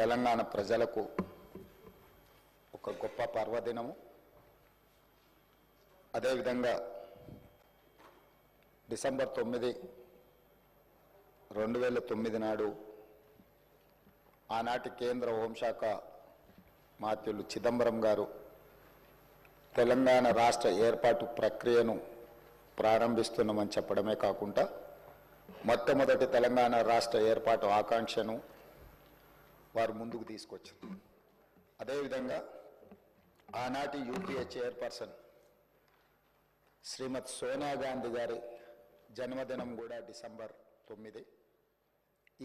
తెలంగాణ ప్రజలకు ఒక గొప్ప పర్వదినము. అదేవిధంగా డిసెంబర్ తొమ్మిది రెండు వేల తొమ్మిది నాడు ఆనాటి కేంద్ర హోంశాఖ మాత్యులు చిదంబరం గారు తెలంగాణ రాష్ట్ర ఏర్పాటు ప్రక్రియను ప్రారంభిస్తున్నామని చెప్పడమే కాకుండా మొట్టమొదటి తెలంగాణ రాష్ట్ర ఏర్పాటు ఆకాంక్షను వారు ముందుకు తీసుకొచ్చారు. అదేవిధంగా ఆనాటి యూపీఏ చైర్పర్సన్ శ్రీమతి సోనియా గాంధీ గారి జన్మదినం కూడా డిసెంబర్ తొమ్మిది.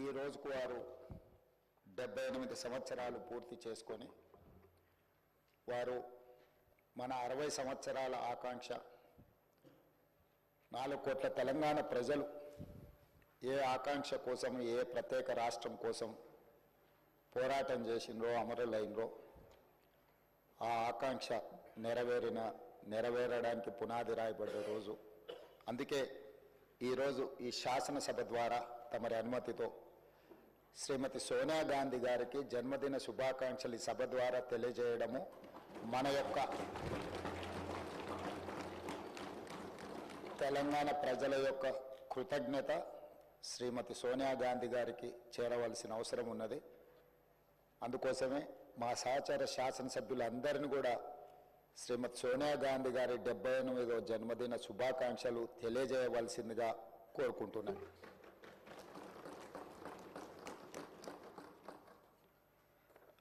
ఈ రోజుకు వారు డెబ్బై ఎనిమిది సంవత్సరాలు పూర్తి చేసుకొని వారు మన అరవై సంవత్సరాల ఆకాంక్ష నాలుగు కోట్ల తెలంగాణ ప్రజలు ఏ ఆకాంక్ష కోసం ఏ ప్రత్యేక రాష్ట్రం కోసం పోరాటం చేసినరో అమరులైనరో ఆ ఆకాంక్ష నెరవేరిన నెరవేరడానికి పునాది రాయబడ్డ రోజు. అందుకే ఈరోజు ఈ శాసనసభ ద్వారా తమరి అనుమతితో శ్రీమతి సోనియా గాంధీ గారికి జన్మదిన శుభాకాంక్షలు ఈ సభ ద్వారా తెలియజేయడము మన యొక్క తెలంగాణ ప్రజల యొక్క కృతజ్ఞత శ్రీమతి సోనియా గాంధీ గారికి చేరవలసిన అవసరం ఉన్నది. అందుకోసమే మా సహచర శాసనసభ్యులందరిని కూడా శ్రీమతి సోనియా గాంధీ గారి డెబ్బై ఎనిమిదో జన్మదిన శుభాకాంక్షలు తెలియజేయవలసిందిగా కోరుకుంటున్నాను.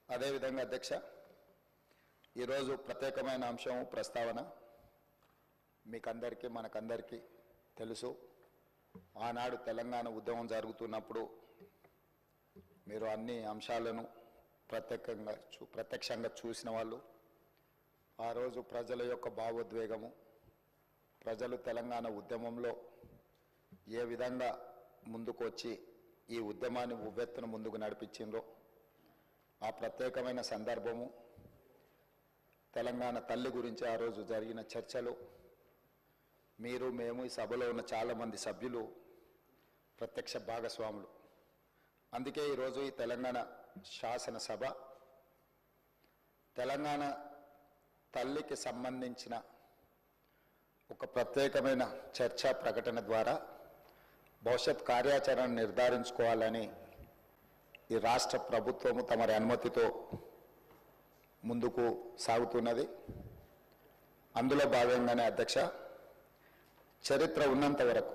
అదేవిధంగా అధ్యక్ష ఈరోజు ప్రత్యేకమైన అంశం ప్రస్తావన మీకందరికీ మనకందరికీ తెలుసు. ఆనాడు తెలంగాణ ఉద్యమం జరుగుతున్నప్పుడు మీరు అన్ని అంశాలను ప్రత్యేకంగా చూ ప్రత్యక్షంగా చూసిన వాళ్ళు ఆ రోజు ప్రజల యొక్క భావోద్వేగము ప్రజలు తెలంగాణ ఉద్యమంలో ఏ విధంగా ముందుకు వచ్చి ఈ ఉద్యమాన్ని ఉవ్వెత్తున ముందుకు నడిపించిందో ఆ ప్రత్యేకమైన సందర్భము తెలంగాణ తల్లి గురించి ఆ రోజు జరిగిన చర్చలు మీరు మేము ఈ సభలో ఉన్న చాలామంది సభ్యులు ప్రత్యక్ష భాగస్వాములు. అందుకే ఈరోజు ఈ తెలంగాణ శాసనసభ తెలంగాణ తల్లికి సంబంధించిన ఒక ప్రత్యేకమైన చర్చా ప్రకటన ద్వారా భవిష్యత్ కార్యాచరణ నిర్ధారించుకోవాలని ఈ రాష్ట్ర ప్రభుత్వము తమరి అనుమతితో ముందుకు సాగుతున్నది. అందులో భాగంగానే అధ్యక్ష చరిత్ర ఉన్నంత వరకు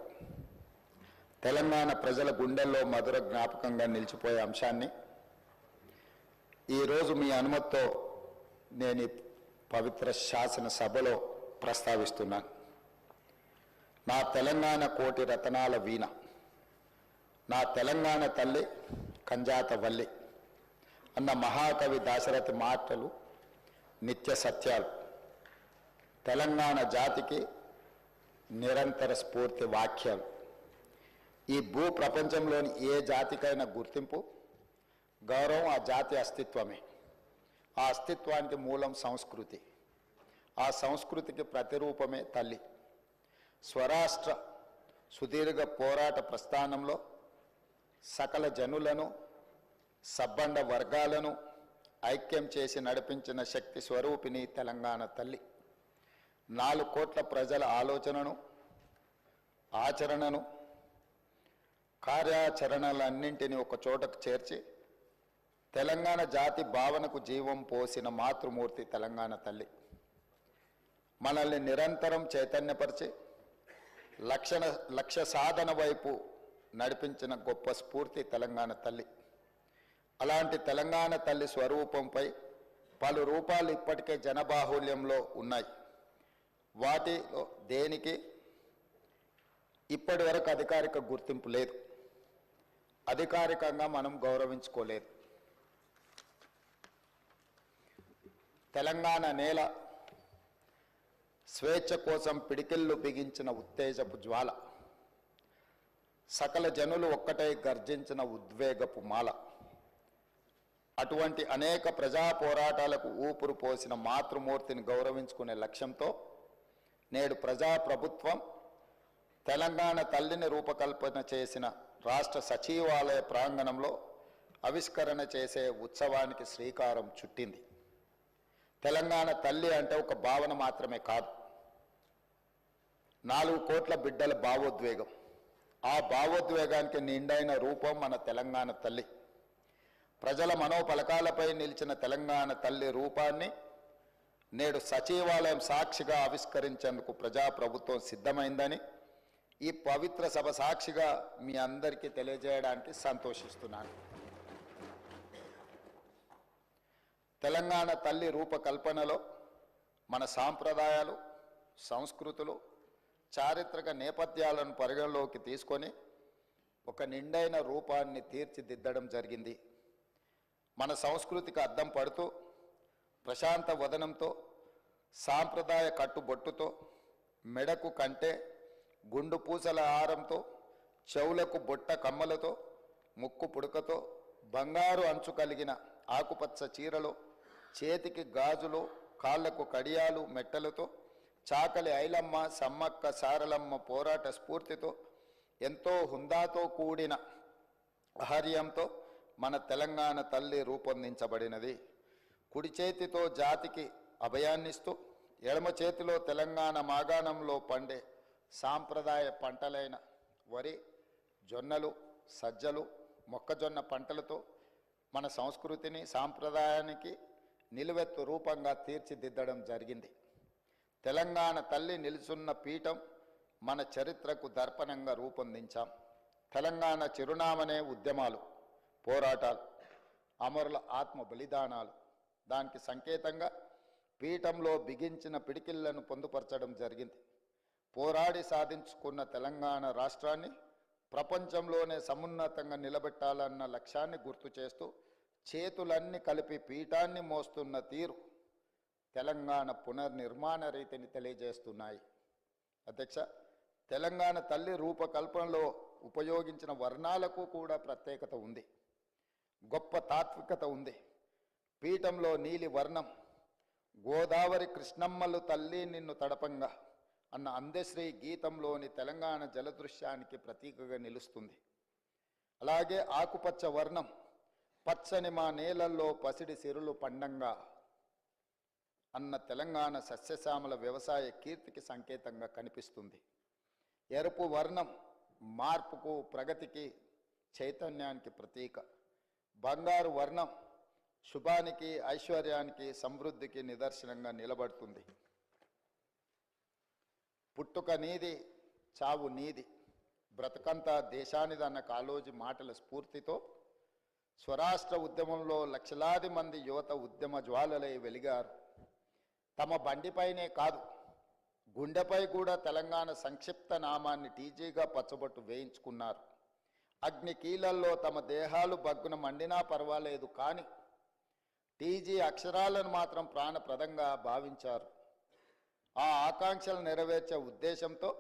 తెలంగాణ ప్రజల గుండెల్లో మధుర జ్ఞాపకంగా నిలిచిపోయే అంశాన్ని ఈరోజు మీ అనుమతితో నేను పవిత్ర శాసన సభలో ప్రస్తావిస్తున్నాను నా తెలంగాణ కోటి రతనాల వీణ. నా తెలంగాణ తల్లి కంజాత వల్లి అన్న మహాకవి దాశరథి మాటలు నిత్య సత్యాలు. తెలంగాణ జాతికి నిరంతర స్ఫూర్తి వాక్యాలు. ఈ భూ ప్రపంచంలోని ఏ జాతికైనా గుర్తింపు గౌరవం ఆ జాతి అస్తిత్వమే. ఆ అస్తిత్వానికి మూలం సంస్కృతి. ఆ సంస్కృతికి ప్రతిరూపమే తల్లి. స్వరాష్ట్ర సుదీర్ఘ పోరాట ప్రస్థానంలో సకల జనులను సబ్బండ వర్గాలను ఐక్యం చేసి నడిపించిన శక్తి స్వరూపిణి తెలంగాణ తల్లి. నాలుగు కోట్ల ప్రజల ఆలోచనను ఆచరణను కార్యాచరణలన్నింటినీ ఒక చోటకు చేర్చి తెలంగాణ జాతి భావనకు జీవం పోసిన మాతృమూర్తి తెలంగాణ తల్లి. మనల్ని నిరంతరం చైతన్యపరిచి లక్షణ లక్ష్య సాధన వైపు నడిపించిన గొప్ప స్ఫూర్తి తెలంగాణ తల్లి. అలాంటి తెలంగాణ తల్లి స్వరూపంపై పలు రూపాలు ఇప్పటికే జనబాహుల్యంలో ఉన్నాయి. వాటిలో దేనికి? ఇప్పటి వరకు అధికారిక గుర్తింపు లేదు. అధికారికంగా మనం గౌరవించుకోలేదు. తెలంగాణ నేల స్వేచ్ఛ కోసం పిడికిళ్ళు బిగించిన ఉత్తేజపు జ్వాల. సకల జనులు ఒక్కటై గర్జించిన ఉద్వేగపు మాల. అటువంటి అనేక ప్రజా పోరాటాలకు ఊపురు పోసిన మాతృమూర్తిని గౌరవించుకునే లక్ష్యంతో నేడు ప్రజా ప్రభుత్వం తెలంగాణ తల్లిని రూపకల్పన చేసిన రాష్ట్ర సచివాలయ ప్రాంగణంలో ఆవిష్కరణ చేసే ఉత్సవానికి శ్రీకారం చుట్టింది. తెలంగాణ తల్లి అంటే ఒక భావన మాత్రమే కాదు. నాలుగు కోట్ల బిడ్డల భావోద్వేగం. ఆ భావోద్వేగానికి నిండైన రూపం మన తెలంగాణ తల్లి. ప్రజల మనోపలకాలపై నిలిచిన తెలంగాణ తల్లి రూపాన్ని నేడు సచివాలయం సాక్షిగా ఆవిష్కరించేందుకు ప్రజాప్రభుత్వం సిద్ధమైందని ఈ పవిత్ర సభ సాక్షిగా మీ అందరికీ తెలియజేయడానికి సంతోషిస్తున్నాను. తెలంగాణ తల్లి రూపకల్పనలో మన సాంప్రదాయాలు సంస్కృతులు చారిత్రక నేపథ్యాలను పరిగణలోకి తీసుకొని ఒక నిండైన రూపాన్ని తీర్చిదిద్దడం జరిగింది. మన సంస్కృతికి అద్దం పడుతూ ప్రశాంత వదనంతో సాంప్రదాయ కట్టుబొట్టుతో మెడకు కంటే గుండు పూసల ఆరంతో చెవులకు బొట్ట కమ్మలతో ముక్కు పుడకతో బంగారు అంచు కలిగిన ఆకుపచ్చ చీరలో చేతికి గాజులు కాళ్ళకు కడియాలు మెట్టలతో చాకలి ఐలమ్మ సమ్మక్క సారలమ్మ పోరాట స్ఫూర్తితో ఎంతో హుందాతో కూడిన ఆహార్యంతో మన తెలంగాణ తల్లి రూపొందించబడినది. కుడి చేతితో జాతికి అభయాన్నిస్తూ ఎడమ చేతిలో తెలంగాణ మాగాణంలో పండే సాంప్రదాయ పంటలైన వరి జొన్నలు సజ్జలు మొక్కజొన్న పంటలతో మన సంస్కృతిని సాంప్రదాయానికి నిలువెత్తు రూపంగా తీర్చిదిద్దడం జరిగింది. తెలంగాణ తల్లి నిలుచున్న పీఠం మన చరిత్రకు దర్పణంగా రూపొందించాం. తెలంగాణ చిరునామనే ఉద్యమాలు పోరాటాలు అమరుల ఆత్మ బలిదానాలు. దానికి సంకేతంగా పీఠంలో బిగించిన పిడికిళ్ళను పొందుపరచడం జరిగింది. పోరాడి సాధించుకున్న తెలంగాణ రాష్ట్రాన్ని ప్రపంచంలోనే సమున్నతంగా నిలబెట్టాలన్న లక్ష్యాన్ని గుర్తు చేస్తూ చేతులన్నీ కలిపి పీఠాన్ని మోస్తున్న తీరు తెలంగాణ పునర్నిర్మాణ రీతిని తెలియజేస్తున్నాయి. అధ్యక్ష తెలంగాణ తల్లి రూపకల్పనలో ఉపయోగించిన వర్ణాలకు కూడా ప్రత్యేకత ఉంది. గొప్ప తాత్వికత ఉంది. పీఠంలో నీలి వర్ణం గోదావరి కృష్ణమ్మలు తల్లి నిన్ను తడపంగా అన్న అందశ్రీ గీతంలోని తెలంగాణ జలదృశ్యానికి ప్రతీకగా నిలుస్తుంది. అలాగే ఆకుపచ్చ వర్ణం పచ్చని మా నేలల్లో పసిడి సిరులు పండంగా అన్న తెలంగాణ సస్యశ్యామల వ్యవసాయ కీర్తికి సంకేతంగా కనిపిస్తుంది. ఎరుపు వర్ణం మార్పుకు ప్రగతికి చైతన్యానికి ప్రతీక. బంగారు వర్ణం శుభానికి ఐశ్వర్యానికి సమృద్ధికి నిదర్శనంగా నిలబడుతుంది. పుట్టుక నీది చావు నీది. బ్రతకంతా దేశానిదన్న కాలోజీ మాటల స్ఫూర్తితో స్వరాష్ట్ర ఉద్యమంలో లక్షలాది మంది యువత ఉద్యమ జ్వాలలై వెలిగారు. తమ బండిపైనే కాదు గుండెపై కూడా తెలంగాణ సంక్షిప్త నామాన్ని టీజీగా పచ్చబొట్టు వేయించుకున్నారు. అగ్ని కీలల్లో తమ దేహాలు బగ్గున మండినా పర్వాలేదు కానీ టీజీ అక్షరాలను మాత్రం ప్రాణప్రదంగా భావించారు. ఆ ఆకాంక్షలు నెరవేర్చే ఉద్దేశంతో